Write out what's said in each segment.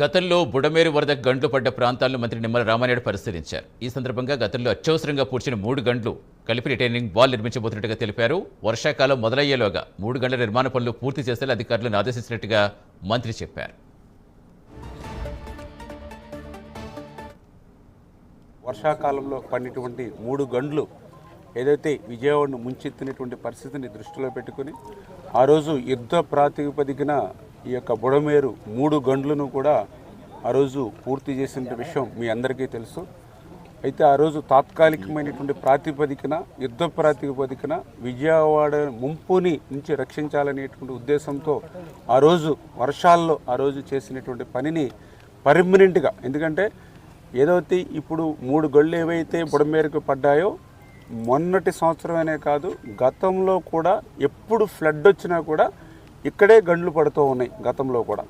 గతంలో బుడమేరు వరద గండ్లు పడ్డ ప్రాంతాలను మంత్రి నిమ్మల రామానాయుడు పరిశీలించారు. ఈ సందర్భంగా గతంలో అత్యవసరంగా పూడ్చిన మూడు గంటలు కలిపి రిటైనింగ్ వాల్ నిర్మించబోతున్నట్టుగా తెలిపారు. వర్షాకాలం మొదలయ్యేలోగా మూడు గంటల నిర్మాణ పనులు పూర్తి చేసేలా అధికారులను ఆదేశించినట్టుగా మంత్రి చెప్పారు. వర్షాకాలంలో పడినటువంటి మూడు గండ్లు ఏదైతే విజయవాడను ముంచెత్తినటువంటి పరిస్థితిని దృష్టిలో పెట్టుకుని ఆ రోజు యుద్ధ ప్రాతిపదికన ఈ యొక్క బుడమేరు మూడు గండ్లను కూడా ఆ రోజు పూర్తి చేసిన విషయం మీ అందరికీ తెలుసు. అయితే ఆ రోజు తాత్కాలికమైనటువంటి ప్రాతిపదికన యుద్ధ ప్రాతిపదికన విజయవాడ ముంపుని నుంచి రక్షించాలనేటువంటి ఉద్దేశంతో ఆ రోజు వర్షాల్లో ఆ రోజు చేసినటువంటి పనిని పర్మనెంట్గా ఎందుకంటే ఏదైతే ఇప్పుడు మూడు గళ్ళు ఏవైతే బుడమేరకు పడ్డాయో మొన్నటి సంవత్సరమనే కాదు గతంలో కూడా ఎప్పుడు ఫ్లడ్ వచ్చినా కూడా ఇక్కడే గండ్లు పడుతూ ఉన్నాయి గతంలో కూడా.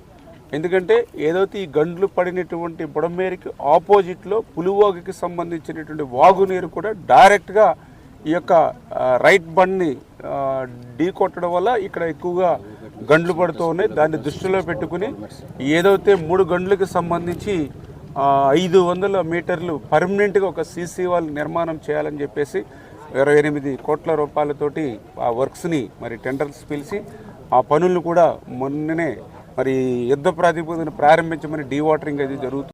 ఎందుకంటే ఏదైతే ఈ గండ్లు పడినటువంటి బుడమేరికి ఆపోజిట్లో పులివాగుకి సంబంధించినటువంటి వాగునీరు కూడా డైరెక్ట్గా ఈ యొక్క రైట్ బండ్ని ఢీ కొట్టడం వల్ల ఇక్కడ ఎక్కువగా గండ్లు పడుతూ ఉన్నాయి. దాన్ని దృష్టిలో పెట్టుకుని ఏదైతే మూడు గండ్లకు సంబంధించి ఐదు వందల మీటర్లు పర్మనెంట్గా ఒక సీసీ వాల్ నిర్మాణం చేయాలని చెప్పేసి ఇరవై ఎనిమిది కోట్ల రూపాయలతోటి ఆ వర్క్స్ని మరి టెండర్స్ పిలిచి ఆ పనులను కూడా మొన్ననే మరి యుద్ధ ప్రాతిపదికన ప్రారంభించమని డీవాటరింగ్ అది జరుగుతుంది